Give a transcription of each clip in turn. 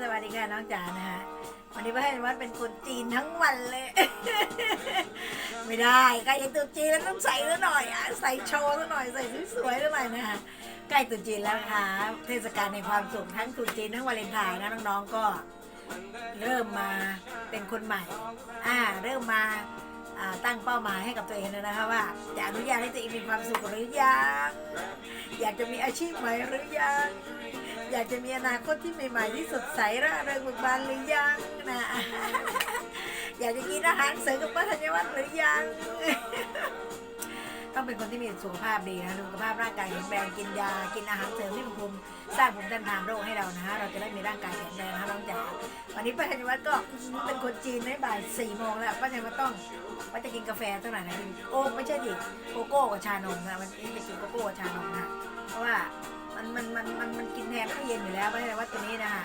สวัสดีค่ะน้องจ๋านะฮะวันนี้ป้าให้วัดเป็นคนจีนทั้งวันเลย ไม่ได้ใกล้จะตุ๊จีนแล้วต้องใส่ซะหน่อยอะใส่โชว์ซะหน่อยใส่สวยๆซะหน่อยนะฮะใกล้ตุ๊จีนแล้วค่ะเทศกาลในความสุขทั้งตุ๊จีนทั้งวาเลนไทน์นะน้องๆก็ เริ่มมาเป็นคนใหม่ อ่า เริ่มมา ตั้งเป้าหมายให้กับตัวเองเลยนะคะว่าจะอนุญาตให้ตัวเองมีความสุขหรือยังอยากจะมีอาชีพใหม่หรือยังอยากจะมีอนาคตที่ใหม่ๆที่สดใสร่าเริงเบิกบานหรือยังนะอยากจะกินอาหารเสริมกับป้าธัญวัฒน์หรือยัง ต้องเป็นคนที่มีสุขภาพดีนะสุขภาพร่างกายแข็งแรงกินยา กินอาหารเสริมที่มันภูมิสร้างภูมิต้านทานโรคให้เรานะฮะเราจะได้มีร่างกายแข็งแรงนะคะน้องจ๋าวันนี้ป้าธัญวัฒน์ก็เป็นคนจีนในบ่ายสี่โมงแล้วป้าธัญวัฒน์ต้องว่าจะกินกาแฟเท่าไหร่นะโอ้ไม่ใช่ดิโกโก้กับชานมนะวันนี้จะกินโกโก้กับชานมนะเพราะว่ามันมันมันมันมันกินแทนข้าวเย็นอยู่แล้วป้าธัญวัฒน์ตัวนี้นะคะ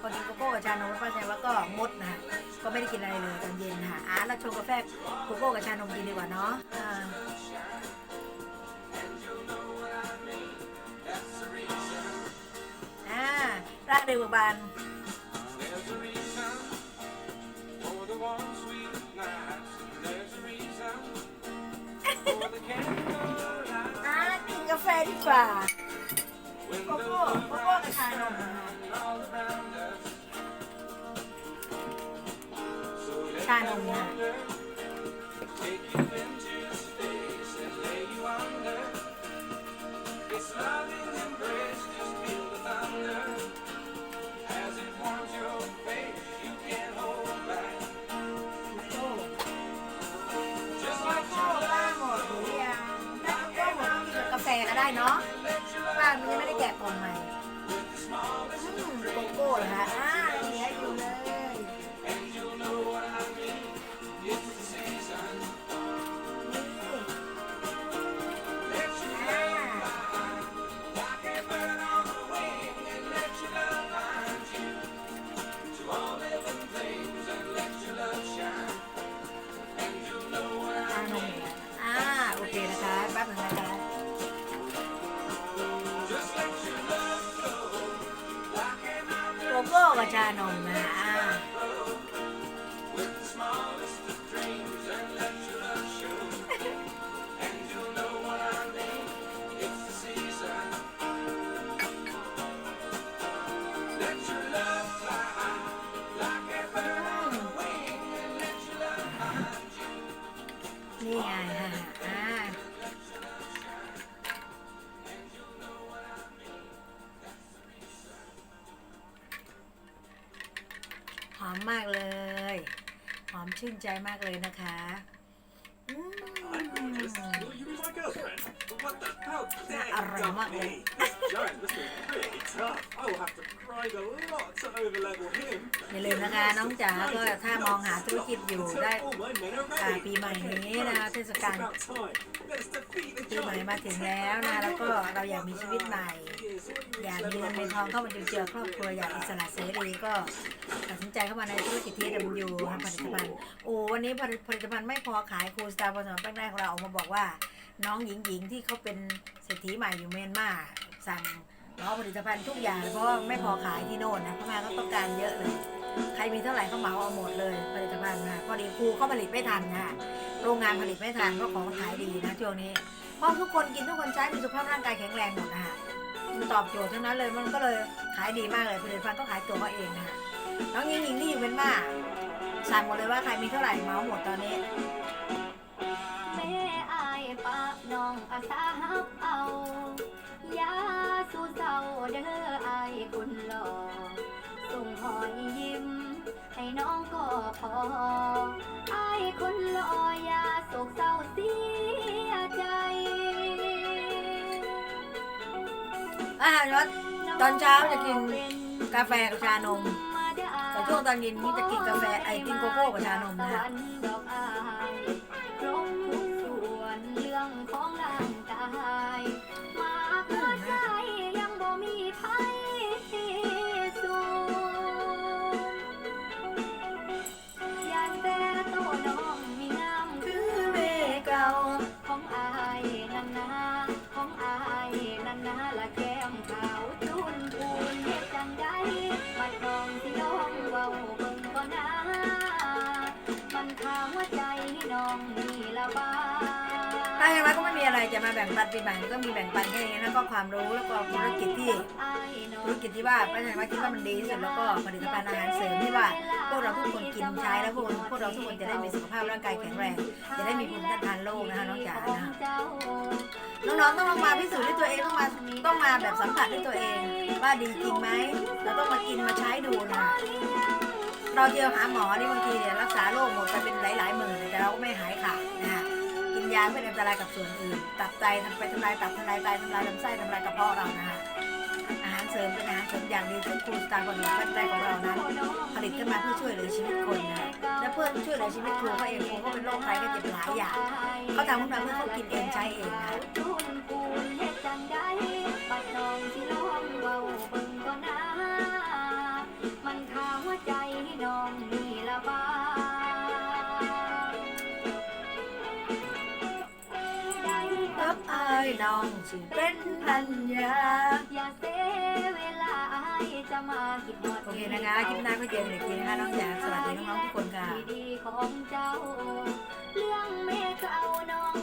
พอกินโกโก้กับชานมป้าธัญวัฒน์ก็งดนะก็ไม่ได้กินอะไรเลยตอนเย็นนะคะอะเราชงกาแฟโกโก้กับชานมกินดีกว่าเนาะ เร็วบานอ่ากินกาแฟดีกว่าโกโก้โกโก้กับชานมานมนะ เนาะบ้ามันยังไม่ได้แกะกล่องใหม่ กโก้กับชานมนะ หอมมากเลย หอมชื่นใจมากเลยนะคะอืม Will you be my girlfriend? What the? How dare Nah, you dump arremak me? eh. This giant must be really tough. I will have to grind a lot to overlevel him. อย่าลืมนะคะน้องจ๋าก็ถ้ามองหาธุรกิจอยู่ Until ได้ all my men are อ่า ready. ปีใหม่นี้นะเทศ It's กาล about time. Let's defeat the ปีใหม่ giant. มาถึงแล้วนะแล้วก็เราอยากมีชีวิตใหม่ อยากมีเงินมีทองเข้ามาจุนเจือครอบครัวอยากอิสระเสรีก็ตัด สินใจเข้ามาในธุรกิจทีดับยูทำผลิตภัณฑ์โอ้วันนี้ผลิตภัณฑ์ไม่พอขายครูสตาร์บอสำหรับแป้งแรกของเราออกมาบอกว่า น้องหญิงหญิงที่เขาเป็นเศรษฐีใหม่อยู่เมียนมาสั่งล้อผลิตภัณฑ์ทุกอย่างเพราะไม่พอขายที่โน่นนะพม่าก็ต้องการเยอะเลย ใครมีเท่าไหร่เขาเหมาเอาหมดเลยผลิตภัณฑ์นะพอดีครูเขาผลิตไม่ทันนะโรงงานผลิตไม่ทันเพราะของขายดีนะช่วงนี้เพราะทุกคนกินทุกคนใช้มีสุขภาพร่างกายแข็งแรงหมดนะฮะมันตอบโจทย์ทั้งนั้นเลยมันก็เลยขายดีมากเลยผลิตภัณฑ์ก็ขายตัวเขาเองนะคะ น้องยิงยิงที่อยู่เป็นมาสั่งหมดเลยว่าใครมีเท่าไหร่เมาส์หมดตอนนี้แม่อายปะน้องอาสาฮับเอายาสู้เศร้าเด้ออายคุณหล่อส่งหอยยิ้ม ให้น้องก็พออายคนหล่อยาโศกเศร้าเสียใจอาหารรสตอนเช้าจะกินกาแฟกับชานมแต่ ช่วงตอนเย็นนี้จะกินกาแฟไอติมโกโก้กับชานมนะคะ จะมาแบ่งปันปีใหม่ก็มีแบ่งปันแค่นี้แล้วก็ความรู้แล้วก็ธุรกิจที่ธุรกิจที่ว่าป้าชัยว่าคิดว่ามันดีที่สุดแล้วก็ผลิตภัณฑ์อาหารเสริมที่ว่าพวกเราทุกคนกินใช้แล้วพวกพวกเราทุกคนจะได้มีสุขภาพร่างกายแข็งแรง จะได้มีภูมิต้านทานโรคนะคะน้องจ๋านะคะน้องๆต้องลองมาพิสูจน์ด้วยตัวเองต้องมาต้องมาแบบสัมผัสด้วยตัวเอง ว่าดีจริงไหมเราต้องมากินมาใช้ดูนะคะเราเจอหาหมอนี่บางทีเนี่ยรักษาโรคหมดไปเป็นหลายๆหมื่นแต่เราก็ไม่หาย ยาเป็นอันตรายกับส่วนอื่น ตับไตทำไปทำลายตับทำลายไตทำลายลำไส้ทำลายกระเพาะเรานะคะอาหารเสริมเป็นอาหารเสริมอย่างดีที่ครูสตาร์คนหนึ่งขั้ของเรานั้นผลิตขึ้นมาเพื่อช่วยเหลือชีวิตคนนะและเพื่อช่วยเหลือชีวิตครูเขาเองครูก็เป็นโรคภัยก็เจ็บหลายอย่างเขาทำขึ้นมาเพื่อเขากินเองใช้เองนะ น้องสิเป็นพันยาอย่าเสียเวลาอายจะมาคิดฮอดโอเคนะคะคลิปหน้าก็เจอกันอีกทีนะคะน้องจ๋าสวัสดีน้องๆทุกคนค่ะ ดีๆของเจ้า เรื่องแม่เก่าน้อง